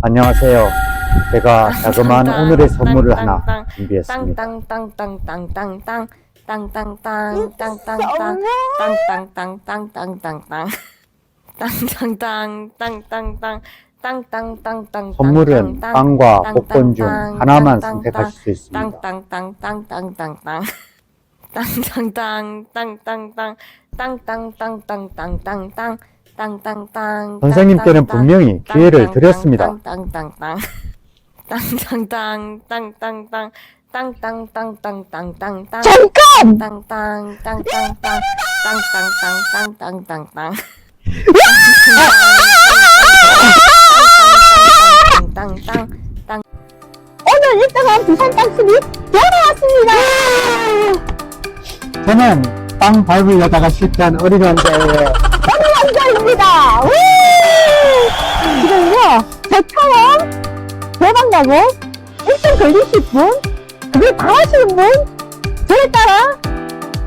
안녕하세요. 제가 자그마한 오늘의 선물을 하나 준비했습니다. 땅땅땅땅땅땅땅 땅땅땅 땅땅땅 땅땅땅땅땅땅땅 땅땅땅땅땅땅 땅땅땅땅 선물은 빵과 복권 중 하나만 선택하실 수 있습니다. 땅땅땅땅땅땅땅 땅땅땅땅땅땅 땅땅땅땅땅땅땅 땅땅땅 선생님께는 분명히 기회를 드렸습니다. 땅땅땅땅 땅땅땅 땅땅땅 땅땅땅땅땅땅땅 잠깐! 땅땅땅땅땅땅땅땅땅땅땅 땅땅땅 땅땅땅 오늘 1등한 부산 땅순이 돌아왔습니다! 저는 빵 밟으려다가 실패한 어린 왕자예요. 감사입니다! 우! 지금요, 저처럼 대박나고 1등 걸리실 분, 그걸 다 하시는 분, 저에 따라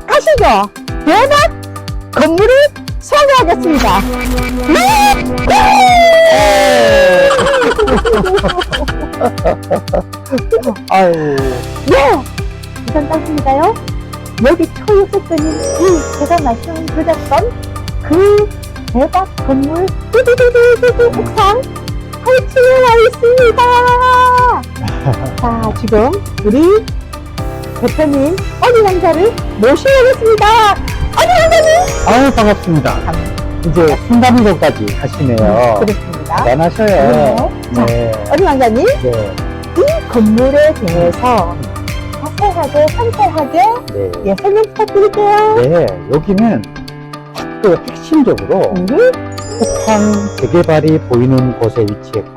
가시죠! 대박 건물을 소개하겠습니다! 아유, 네! 부산 땅순이가요, 여기 초육색권인 이 제가 말씀드렸던 그 대박 건물 뚜두두두두두 옥상 8층에 와 있습니다. 자, 지금 우리 대표님 어디 남자를 모셔오겠습니다. 어디 남자님? 아유 반갑습니다. 이제 순간이동까지 하시네요. 그렇습니다. 대단하셔요. 네. 어디 남자님? 네. 이 건물에 대해서 자세하게 상세하게 네. 예, 설명 부탁드릴게요. 네. 여기는 학교 핵심적으로 음, 북한 재개발이 보이는 곳에 위치했고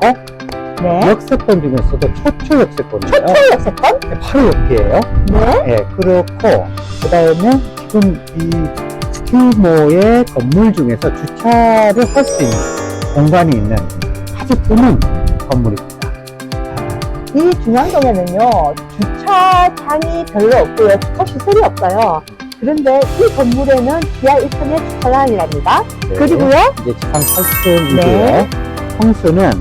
네. 역세권 중에서도 초초 역세권이에요. 초초 역세권? 네, 바로 옆이에요. 네. 네, 그렇고 그 다음에 지금 이 규모의 건물 중에서 주차를 할 수 있는 공간이 있는 아주 드문 건물입니다. 이 중앙동에는요, 주차장이 별로 없고요. 주차 시설이 없어요. 그런데 이 건물에는 지하 1층에 주차장이랍니다. 네, 그리고요, 이제 지상 8층이고요. 네. 평수는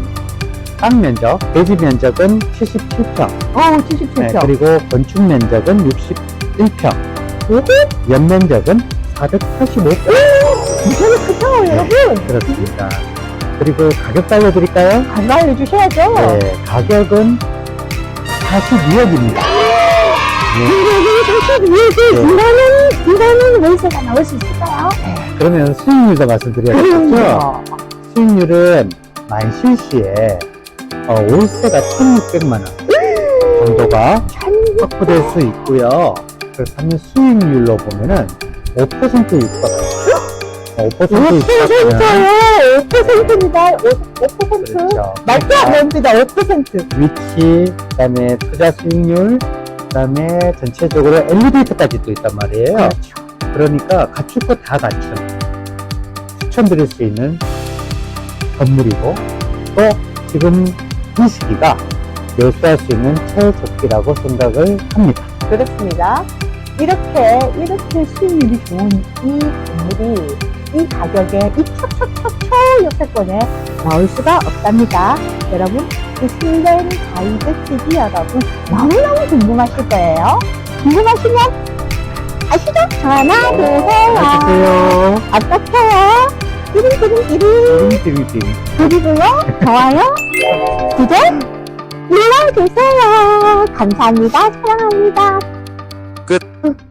땅 면적, 대지 면적은 77평, 어, 77평. 네, 그리고 건축 면적은 61평, 요거 연 면적은 485평. 무슨 크죠, 네. 여러분? 그렇습니다. 그리고 가격 알려드릴까요? 가만히 주셔야죠. 네, 가격은 42억입니다. 네. 이거는, 이거는 월세가 나올 수 있을까요? 그러면 수익률도 말씀드려야겠죠? 수익률은 만 실시에 어, 월세가 1,600만 원 정도가 확보될 수 있고요. 그렇다면 수익률로 보면은 5% 육박합니다. 어, 5% 육박하면 5%요! 5%입니다. 5%. 그렇죠. 됩니다. 5%. 위치, 그다음에 투자 수익률, 그다음에 전체적으로 엘리베이터까지 또 있단 말이에요. 그렇죠. 그러니까 갖출 거 다 갖춘 추천드릴 수 있는 건물이고 또 지금 이 시기가 매수할 수 있는 최적기라고 생각을 합니다. 그렇습니다. 이렇게, 이렇게 수익률이 좋은 이 건물이 이 가격에 이 초초초초 역세권에 나올 수가 없답니다. 여러분, 그 실내 가이드 TV 여러분 너무너무 궁금하실 거예요. 궁금하시면 아시죠? 전화 주세요. 안녕하세요. 어떡해요? 띠링띠링 띠링. 띠링띠링. 그리고요, 좋아요, 구독 눌러주세요. 감사합니다. 사랑합니다. 끝.